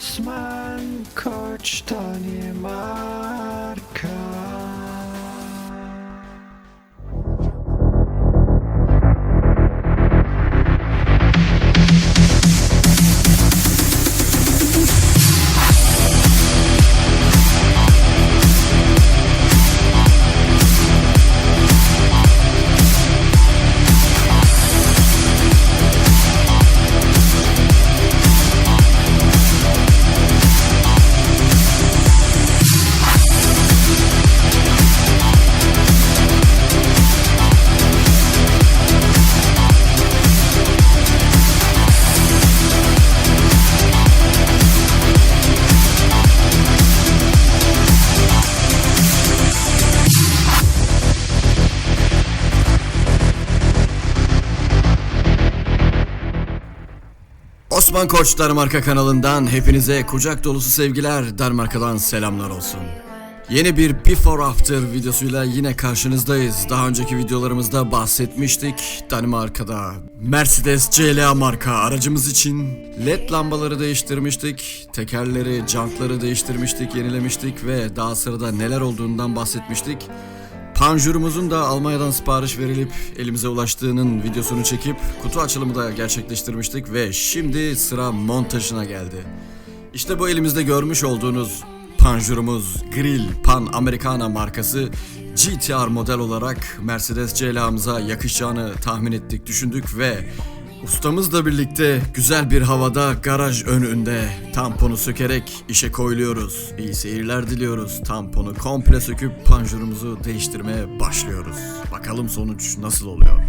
Osman Koç Danimarka Osman Koç Danimarka kanalından hepinize kucak dolusu sevgiler Danimarka'dan selamlar olsun. Yeni bir Before After videosuyla yine karşınızdayız. Daha önceki videolarımızda bahsetmiştik. Danimarka'da Mercedes CLA marka aracımız için LED lambaları değiştirmiştik. Tekerleri, jantları değiştirmiştik, yenilemiştik ve daha sırada neler olduğundan bahsetmiştik. Panjurumuzun da Almanya'dan sipariş verilip elimize ulaştığının videosunu çekip kutu açılımı da gerçekleştirmiştik ve şimdi sıra montajına geldi. İşte bu elimizde görmüş olduğunuz panjurumuz Grill Pan Americana markası GTR model olarak Mercedes CLA'mıza yakışacağını tahmin ettik, düşündük ve ustamızla birlikte güzel bir havada garaj önünde tamponu sökerek işe koyuluyoruz. İyi seyirler diliyoruz. Tamponu komple söküp panjurumuzu değiştirmeye başlıyoruz. Bakalım sonuç nasıl oluyor?